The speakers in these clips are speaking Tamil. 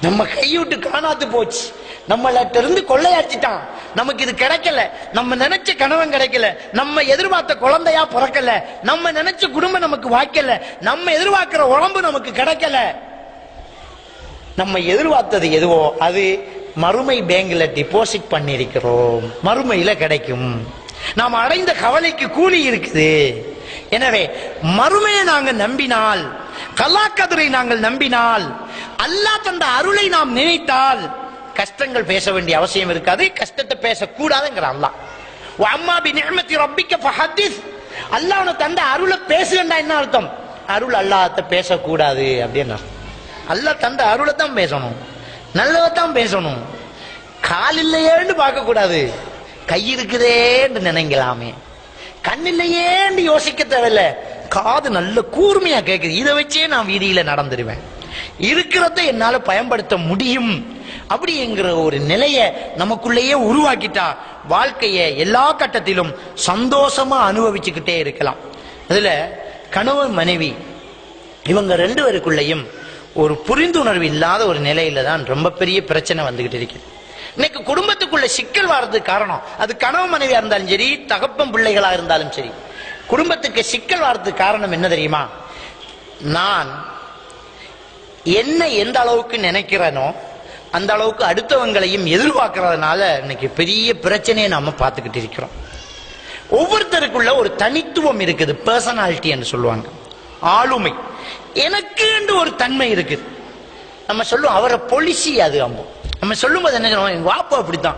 நம்ம கையூட்டு காணாத்து போச்சு. நம்மள்ட்ட இருந்து கொள்ளையாச்சிட்டான் நமக்கு இது கிடைக்கல. நம்ம நினைச்ச கணவன் கிடைக்கல. நம்ம எதிர்பார்த்த குழந்தையா பிறக்கல. நம்ம நினைச்ச குடும்பம் நமக்கு வாய்க்கல. நம்ம எதிர்பார்க்கிற உடம்பு நமக்கு கிடைக்கல. நம்ம எதிர்பார்த்தது எதுவோ அது மறுமை பேங்க்ல டிபாசிட் பண்ணியிருக்கிறோம். மறுமையில கிடைக்கும். நாம் அடைந்த கவலைக்கு கூலி இருக்குது. எனவே மறுமையை நாங்கள் நம்பினால் கலாக்கதிரை நாங்கள் நம்பினால் அல்லாஹ் தந்த அருளை நாம் நினைத்தால் கஷ்டங்கள் பேச வேண்டிய அவசியம் இருக்காது. கஷ்டத்தை பேசக்கூடாதுங்கிற அல்லாஹ். அம்மா பி நிஅமத்தி ரப்பிக்க ஃபஹத்திஸ். அல்லாஹ் உனக்கு தந்த அருளை பேசுகண்டா என்ன அர்த்தம்? அருள் அல்லாஹத்தை பேசக்கூடாது அப்படின்னு அல்லாஹ் தந்த அருளை தான் பேசணும். நல்லதை தான் பேசணும். கால் இல்லையேன்னு பார்க்க கூடாது கை இருக்குதேன்னு நினைக்கலாமே கண் இல்லையேன்னு யோசிக்க தேவையில்ல. காது நல்ல கூர்மையா கேக்குது. இதை வச்சே நான் வீதியில நடந்துருவேன். இருக்கிறத என்னால பயன்படுத்த முடியும். அப்படிங்கிற ஒரு நிலைய நமக்குள்ளேயே உருவாக்கிட்டா வாழ்க்கைய எல்லா கட்டத்திலும் சந்தோஷமா அனுபவிச்சுக்கிட்டே இருக்கலாம். அதுல கணவன் மனைவி இவங்க ரெண்டு பேருக்குள்ளேயும் ஒரு புரிந்துணர்வு இல்லாத ஒரு நிலையில தான் ரொம்ப பெரிய பிரச்சனை வந்துகிட்டு இருக்கு. இன்னைக்கு குடும்பத்துக்குள்ள சிக்கல் வர்றதுக்கு காரணம் அது கணவன் மனைவியா இருந்தாலும் சரி தகப்பன் பிள்ளைகளா இருந்தாலும் சரி. குடும்பத்துக்கு சிக்கல் வர்றதுக்கு காரணம் என்ன தெரியுமா? நான் என்ன எந்த அளவுக்கு நினைக்கிறேனோ அந்த அளவுக்கு அடுத்தவங்களையும் எதிர்பார்க்கறதுனால இன்னைக்கு பெரிய பிரச்சனையை நாம பார்த்துக்கிட்டு இருக்கிறோம். ஒவ்வொருத்தருக்குள்ள ஒரு தனித்துவம் இருக்குது பர்சனாலிட்டி என்று சொல்லுவாங்க. ஆளுமை. எனக்கு ஒரு தன்மை இருக்குது. நம்ம சொல்லுவோம் அவரை பொலிசி அது அம்போ. நம்ம சொல்லும்போது என்ன எங்க வாப்பா அப்படித்தான்.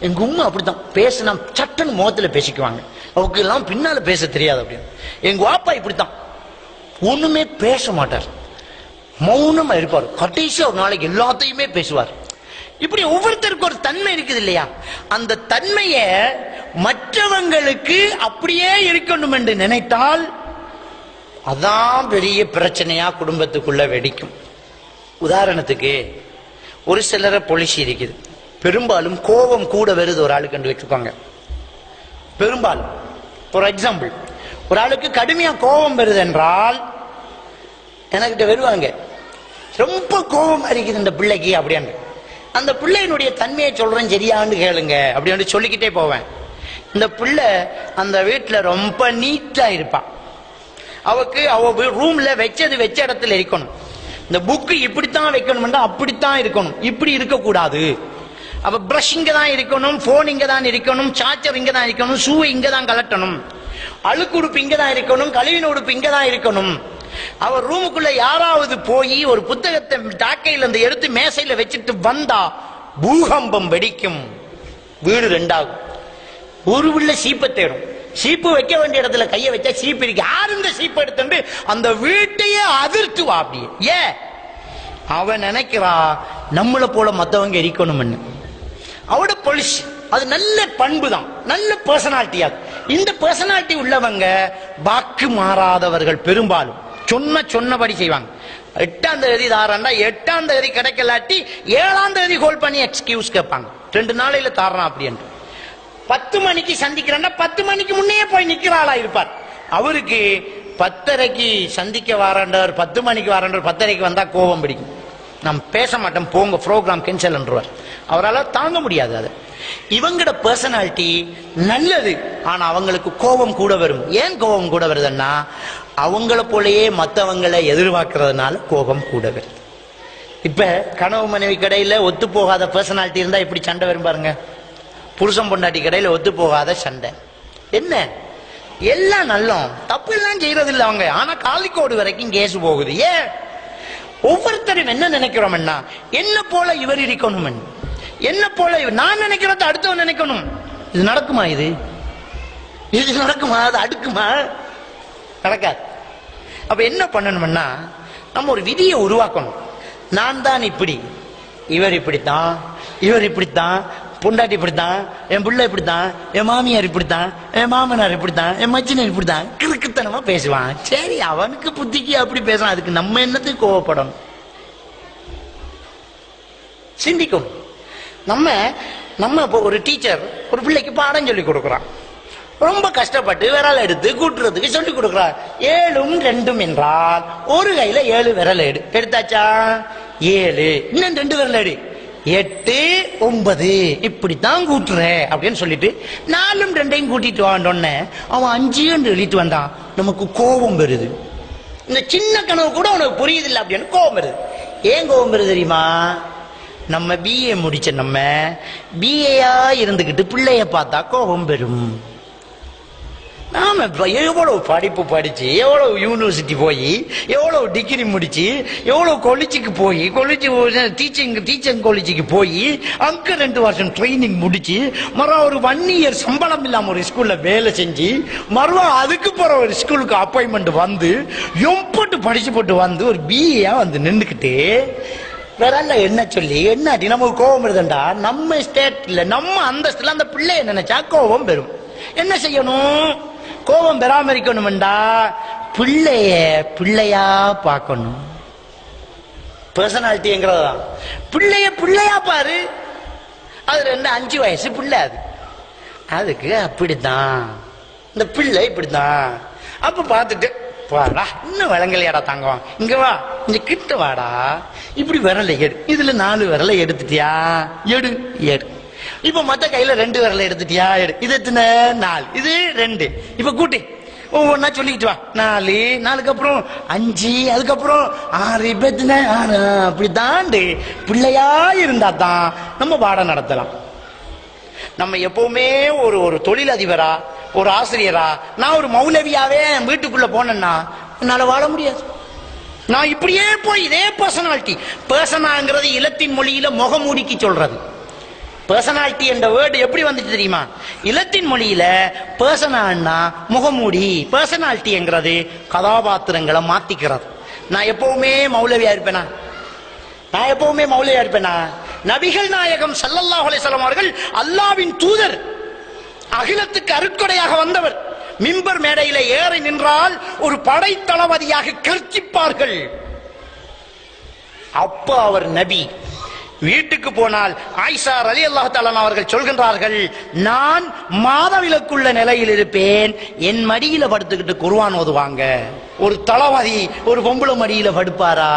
எங்க உம்மா அப்படித்தான். பேசினா சட்டுன்னு முகத்துல பேசிக்குவாங்க. அவருக்கு எல்லாம் பின்னால பேச தெரியாது அப்படின்னு. எங்க வாப்பா இப்படித்தான். ஒண்ணுமே பேச மாட்டார். மௌனமா இருப்பார். கடைசி ஒரு நாளைக்கு எல்லாத்தையுமே பேசுவார். இப்படி ஒவ்வொருத்தருக்கும் ஒரு தன்மை இருக்குது இல்லையா? அந்த தன்மைய மற்றவங்களுக்கு அப்படியே இருக்கணும் என்று நினைத்தால் அதான் பெரிய பிரச்சனையா குடும்பத்துக்குள்ள வெடிக்கும். உதாரணத்துக்கு ஒரு சிலரை பொலிசி இருக்குது. பெரும்பாலும் கோபம் கூட வருது ஒரு ஆளுக்கு கண்டு வச்சுக்கோங்க. பெரும்பாலும் ஃபார் எக்ஸாம்பிள் ஒரு ஆளுக்கு கடுமையா கோபம் வருது என்றால் எனக்கிட்ட வருவாங்க ரொம்ப கோபமா இருக்குது இந்த பிள்ளைக்கு அப்படின்னு அந்த பிள்ளையினுடைய தன்மையை சொல்றேன் சரியான்னு கேளுங்க அப்படின்னு சொல்லிக்கிட்டே போவேன். இந்த பிள்ளை அந்த வீட்டில் ரொம்ப நீட்டா இருப்பான் அவக்கு அவ ரூம்ல வச்சது வச்ச இடத்துல இருக்கணும். இந்த புக்கு இப்படித்தான் வைக்கணும்னா அப்படித்தான் இருக்கணும். இப்படி இருக்கக்கூடாது. அப்ப பிரஷ் இங்க தான் இருக்கணும் போன் இங்க தான் இருக்கணும் சார்ஜர் இங்க தான் இருக்கணும் ஷூ இங்க தான் கலட்டணும் அழுக்கு உடுப்பு இங்க தான் இருக்கணும் கழுவின உடுப்பு இங்க தான் இருக்கணும். அவர் ரூமுக்குள்ள யாராவது போய் ஒரு புத்தகத்தை டாக்கையில் அந்த எடுத்து மேசையில வச்சுட்டு வந்தா பூகம்பம் வெடிக்கும். வீடு ரெண்டாகும். ஒரு பிள்ளை சீப்பை தேடும். சீப்பு வைக்க வேண்டிய இடத்துல கைய வச்சா சீப்பு இருக்கு. யார் இந்த சீப்பு எடுத்துட்டு அந்த வீட்டையே அதிர்த்துவா அப்படியே? ஏ? அவன் நினைக்கிறா நம்மளை போல மத்தவங்க இருக்கணும்னு. அவட பொலிஷ் அது நல்ல பண்பு தான் நல்ல பர்சனாலிட்டியா இந்த பர்சனாலிட்டி உள்ளவங்க வாக்கு மாறாதவர்கள் பெரும்பாலும். சொன்ன சொன்னபடி செய்வாங்க. எட்டாம் தேதி தாரண்டா எட்டாம் தேதி கிடைக்கலாட்டி ஏழாம் தேதி ஹோல் பண்ணி எக்ஸ்கியூஸ் கேட்பாங்க. ரெண்டு நாளையில தாரலாம் அப்படின்ட்டு பத்து மணிக்கு சந்திக்கிறேன்னா பத்து மணிக்கு முன்னே போய் நிக்கிற ஆளா இருப்பார். அவருக்கு பத்தரைக்கு சந்திக்க வாரண்டவர் பத்து மணிக்கு வாரண்டவர் பத்தரைக்கு வந்தா கோபம் பிடிக்கும். நான் பேச மாட்டேன் போங்க ப்ரோக்ராம் கேன்சல் என்றுவார். அவரால் தாங்க முடியாது அது. இவங்கட பர்சனாலிட்டி நல்லது ஆனா அவங்களுக்கு கோபம் கூட வரும். ஏன் கோபம் கூட வருதுன்னா அவங்கள போலயே மற்றவங்களை எதிர்பார்க்கறதுனால கோபம் கூட வருது. இப்ப கனவு மனைவி கடையில ஒத்து போகாத பர்சனாலிட்டி இருந்தா இப்படி சண்டை வரும் பாருங்க? புருஷன் பொண்டாட்டி கடையில ஒத்து போகாத சண்டை. என்ன? எல்லாம் நல்லோம். தப்பு எல்லாம் செய்யறது அவங்க. ஆனா காலிக்கோடு வரைக்கும் கேஸ் போகுது. ஏன்? ஒவ்வொருத்தரும் என்ன நினைக்கிறோம்னா என்ன போல இவர் இருக்கணும் என்ன போல நான் நினைக்கிறத அடுத்தவன் நினைக்கணும். இது நடக்குமா இது? இது நடக்குமா? அது அடுக்குமா? நடக்காது. அப்ப என்ன பண்ணணும்னா நம்ம ஒரு விதியை உருவாக்கணும். நான் தான் இப்படி. இவர் இப்படித்தான். இவர் இப்படித்தான். பொண்டாட்டி இப்படித்தான். என் பிள்ளை இப்படித்தான். என் மாமியார் இப்படித்தான். என் மாமனார் இப்படித்தான். என் மச்சினர் இப்படித்தான். கிறுக்குத்தனமா பேசுவான். சரி அவனுக்கு புத்திக்கு அப்படி பேசலாம் அதுக்கு நம்ம என்னத்துக்கு கோவப்படணும்? சிந்திக்கும் நம்ம நம்ம இப்போ ஒரு டீச்சர் ஒரு பிள்ளைக்கு பாடம் சொல்லி கொடுக்குறான். ரொம்ப கஷ்டப்பட்டு விரல் எடுத்து கூட்டுறதுக்கு சொல்லி கொடுக்குறார் ஏழும் ரெண்டும் என்றால் ஒரு கையில ஏழு விரல் எடு. எடுத்தாச்சா? ஏழு. இன்னும் ரெண்டு விரல் எடு. எட்டு ஒன்பது. இப்படித்தான் கூட்டுற அப்படின்னு சொல்லிட்டு நாலும் ரெண்டையும் கூட்டிட்டு வாண்டோன்னே அவன் அஞ்சுன்னு எழுதிட்டு வந்தான் நமக்கு கோபம் வருது. இந்த சின்ன கனவு கூட உனக்கு புரியுது இல்லை அப்படின்னு கோபம் வருது. ஏன் கோபம் வருது தெரியுமா? நம்ம பிஏ முடிச்ச நம்ம பிஏயா இருந்துகிட்டு பிள்ளைய பார்த்தா கோபம் பெறும் நாம இப்போ எவ்வளவு படிப்பு படிச்சு எவ்வளவு யூனிவர்சிட்டி போய் எவ்வளவு டிகிரி முடிச்சு எவ்வளவு கொலிஜுக்கு போய் கொலிஜி டீச்சிங் டீச்சிங் காலேஜுக்கு போய் அங்க ரெண்டு வருஷம் ட்ரைனிங் முடிச்சு மறுபடியும் ஒரு ஒன் இயர் சம்பளம் இல்லாம ஒரு ஸ்கூல்ல வேலை செஞ்சு மறுபடியும் அதுக்கு போற ஒரு ஸ்கூலுக்கு அப்பாயின்மெண்ட் வந்து எம்பட்டு படிச்சு போட்டு வந்து ஒரு பிஏயா வந்து நின்றுக்கிட்டு வேற என்ன சொல்லி என்னாடி நமக்கு கோபம் வருதுண்டா நம்ம ஸ்டேட்ல நம்ம அந்தஸ்துல அந்த பிள்ளைய நினைச்சா கோபம் பெறும் என்ன செய்யணும்? கோபம் பெறாம இருக்கணும்டா பிள்ளைய பிள்ளையா பார்க்கணும். பர்சனாலிட்டிங்கிறது தான் பிள்ளைய பிள்ளையா பாரு. அது ரெண்டு அஞ்சு வயசு பிள்ளை அது. அதுக்கு அப்படித்தான். இந்த பிள்ளை இப்படித்தான். அப்ப பார்த்துட்டு வாடா இன்னும் விளங்கலையாடா தங்கம். இங்க வா இங்க கிட்ட வாடா. இப்படி விரலை எடு. இதுல நாலு விரலை எடுத்துட்டியா? எடு எடு. இப்ப மத்த கையில ரெண்டு விரலை எடுத்துட்டியா? எடு. இது எத்தனை? நாலு. இது ரெண்டு. இப்ப கூட்டி. ஒவ்வொன்னா சொல்லிக்கிட்டு வா. நாலு நாலுக்கு அப்புறம் அஞ்சு அதுக்கப்புறம் ஆறு. இப்ப ஆறு. அப்படி தாண்டு பிள்ளையா இருந்தா தான் நம்ம பாடம் நடத்தலாம். நம்ம எப்பவுமே ஒரு ஒரு தொழிலதிபரா ஒரு ஆசிரியரா நான் ஒரு மௌலவியாவே வீட்டுக்குள்ள போனேன்னா என்னால வாழ முடியாது. நான் இப்படியே போய் இதே பர்சனாலிட்டி பர்சனாங்கிறது இலத்தின் மொழியில முகமூடிக்கு சொல்றது. பர்சனாலிட்டி என்ற வேர்டு எப்படி வந்துச்சு தெரியுமா? இலத்தின் மொழியில பர்சனால்னா முகமூடி பர்சனாலிட்டிங்கிறது கதாபாத்திரங்களை மாத்திக்கிறது. நான் எப்பவுமே மௌலவியா இருப்பேனா? நான் எப்பவுமே மௌலியா இருப்பேனா? நபிகள் நாயகம் சல்லல்லாஹ் அலைஹி அவர்கள் அல்லாவின் தூதர் அகிலத்துக்கு அருட்கொடையாக வந்தவர். மிம்பர் மேடையில ஏறி நின்றால் ஒரு படை தளபதியாக கர்ச்சிப்பார்கள் அப்ப அவர் நபி. வீட்டுக்கு போனால் ஆயிஷா ரலி அல்லாஹ் அவர்கள் சொல்கின்றார்கள் நான் மாதவிலக்குள்ள நிலையில் இருப்பேன். என் மடியில படுத்துக்கிட்டு குருவான் ஓதுவாங்க. ஒரு தளவாதி ஒரு பொம்பளை மடியில படுப்பாரா?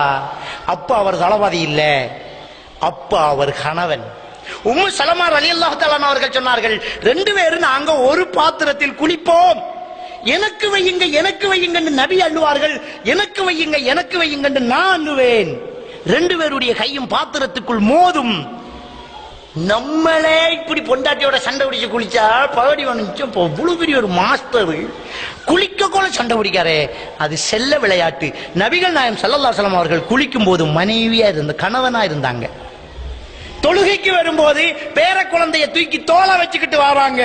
அப்ப அவர் தளவாதி இல்ல. அப்ப அவர் கணவன். உம்மு சலமா அலி அல்லாஹ் அவர்கள் சொன்னார்கள் ரெண்டு பேரும் நாங்க ஒரு பாத்திரத்தில் குளிப்போம். எனக்கு வையுங்க எனக்கு வையுங்கன்னு நபி அள்ளுவார்கள். எனக்கு வையுங்க எனக்கு வையுங்கன்னு நான் அள்ளுவேன். ரெண்டு பேருடைய கையும் பாத்திரத்துக்குள் மோதும். நம்மளே இப்படி பொண்டாட்டியோட சண்டை பிடிச்சு குளிச்சா பகடி வந்துச்சு இப்போ இவ்வளவு பெரிய ஒரு மாஸ்டர். குளிக்க கூட சண்டை பிடிக்காரே அது செல்ல விளையாட்டு. நபிகள் நாயம் சல்லல்லா சலம் அவர்கள் குளிக்கும் போது மனைவியா இருந்த கணவனா இருந்தாங்க. தொழுகைக்கு வரும்போது பேர குழந்தைய தூக்கி தோலை வச்சுக்கிட்டு வராங்க.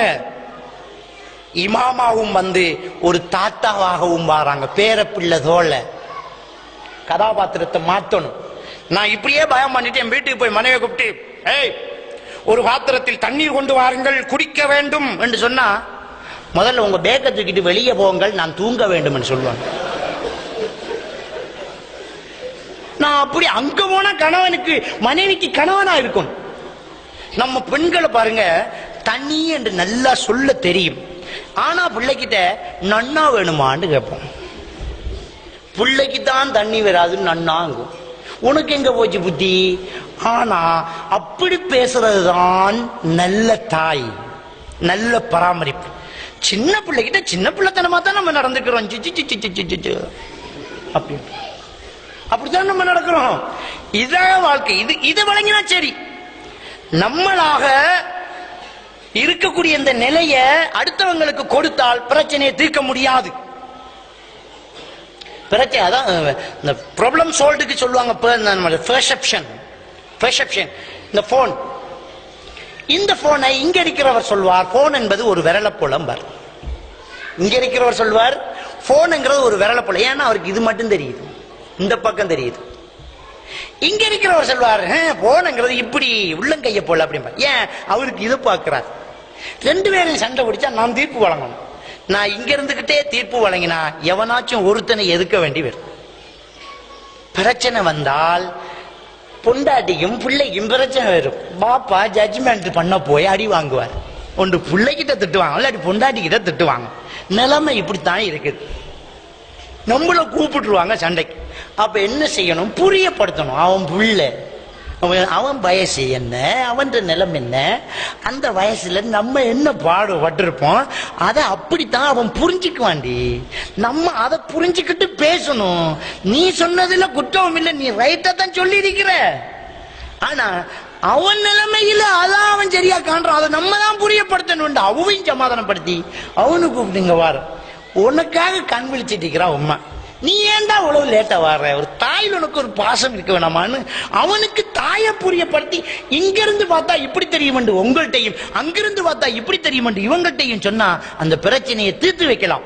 இமாமாவும் வந்து ஒரு தாத்தாவாகவும் வராங்க. பேர பிள்ளை தோலை கதாபாத்திரத்தை மாத்தணும். நான் இப்படியே பயம் பண்ணிட்டு என் வீட்டுக்கு போய் மனைவி கூப்பிட்டு ஏய் ஒரு பாத்திரத்தில் தண்ணீர் கொண்டு வாருங்கள் குடிக்க வேண்டும் என்று சொன்னா முதல்ல உங்க பேக்கை தூக்கிட்டு வெளியே போங்கள் நான் தூங்க வேண்டும் என்று சொல்லுவாங்க. நான் அப்படி அங்க போன கணவனுக்கு மனைவிக்கு கணவனா இருக்கும். நம்ம பெண்களை பாருங்க தண்ணி என்று நல்லா சொல்ல தெரியும். ஆனா பிள்ளைகிட்ட நன்னா வேணுமான்னு கேட்போம். பிள்ளைக்கு தான் தண்ணி வராதுன்னு நன்னாங்கும். உனக்கு எங்க போச்சு புத்தி? ஆனா அப்படி பேசுறதுதான் நல்ல தாய். நல்ல பராமரிப்பு. சின்ன பிள்ளைகிட்ட சின்ன பிள்ளைத்தனமா தான் நம்ம நடந்துக்கிறோம். அப்படி அப்படித்தான் நம்ம நடக்கிறோம். இதான் வாழ்க்கை. இது இது வழங்கினா சரி. நம்மளாக இருக்கக்கூடிய இந்த நிலைய அடுத்தவங்களுக்கு கொடுத்தால் பிரச்சனையை தீர்க்க முடியாது. பிரச்சனை அதான் இந்த ப்ராப்ளம் சால்வ்டுக்கு சொல்லுவாங்க பெர்செப்ஷன் பெர்செப்ஷன் இந்த ஃபோன் இந்த போனை இங்க இருக்கிறவர் சொல்வார் போன் என்பது ஒரு விரல புலம்பர் இங்க இருக்கிறவர் சொல்வார் போனுங்கிறது ஒரு விரல புலம் ஏன்னா அவருக்கு இது மட்டும் தெரியுது. இந்த பக்கம் தெரியுது. இங்க இருக்கிறவர் சொல்வார் போனுங்கிறது இப்படி உள்ளங்கைய போல அப்படிம்பா ஏன்? அவருக்கு இது பார்க்கிறார். ரெண்டு பேரும் சண்டை பிடிச்சா நான் தீர்ப்பு வழங்கணும். நான் இங்க இருந்துகிட்டே தீர்ப்பு வழங்கினா எவனாச்சும் ஒருத்தனை எதுக்க வேண்டி வரும். பிரச்சனை வந்தால் பொண்டாட்டியும் பிள்ளைக்கும் பிரச்சனை வரும். பாப்பா ஜட்ஜ்மெண்ட் பண்ண போய் அடி வாங்குவார். ஒன்று பிள்ளைகிட்ட திட்டுவாங்க இல்லாட்டி பொண்டாட்டி கிட்ட திட்டுவாங்க. நிலைமை இப்படித்தான் இருக்குது. நம்மள கூப்பிட்டுருவாங்க சண்டைக்கு. அப்ப என்ன செய்யணும்? புரியப்படுத்தணும். அவன் புள்ள அவன் வயசு என்ன? அவன் நிலம் என்ன? அந்த வயசுல நம்ம என்ன பாடுபட்டிருப்போம்? அதை அப்படித்தான் அவன் புரிஞ்சுக்குவாண்டி நம்ம அதை புரிஞ்சுக்கிட்டு பேசணும். நீ சொன்னதுல குற்றம் இல்லை. நீ ரைட்டா தான் சொல்லி இருக்கிற ஆனா அவன் நிலைமையில அதான் அவன் சரியா காண்றான். அதை நம்ம தான் புரியப்படுத்தணும் அவனையும் சமாதானப்படுத்தி அவனு கூப்பிட்டுங்க வார. உனக்காக கண் விழிச்சிட்டு இருக்கிறான் உண்மை நீ ஏன்டா அவ்வளவு லேட்டா வர்ற? ஒரு தாயில் உனக்கு ஒரு பாசம் இருக்க வேணாமான்னு அவனுக்கு தாயை புரியப்படுத்தி இங்க இருந்து பார்த்தா இப்படி தெரியுமெண்டு உங்கள்கிட்டையும் அங்கிருந்து பார்த்தா இப்படி தெரியுமெண்டு இவங்கள்ட்டையும் சொன்னா அந்த பிரச்சனையை தீர்த்து வைக்கலாம்.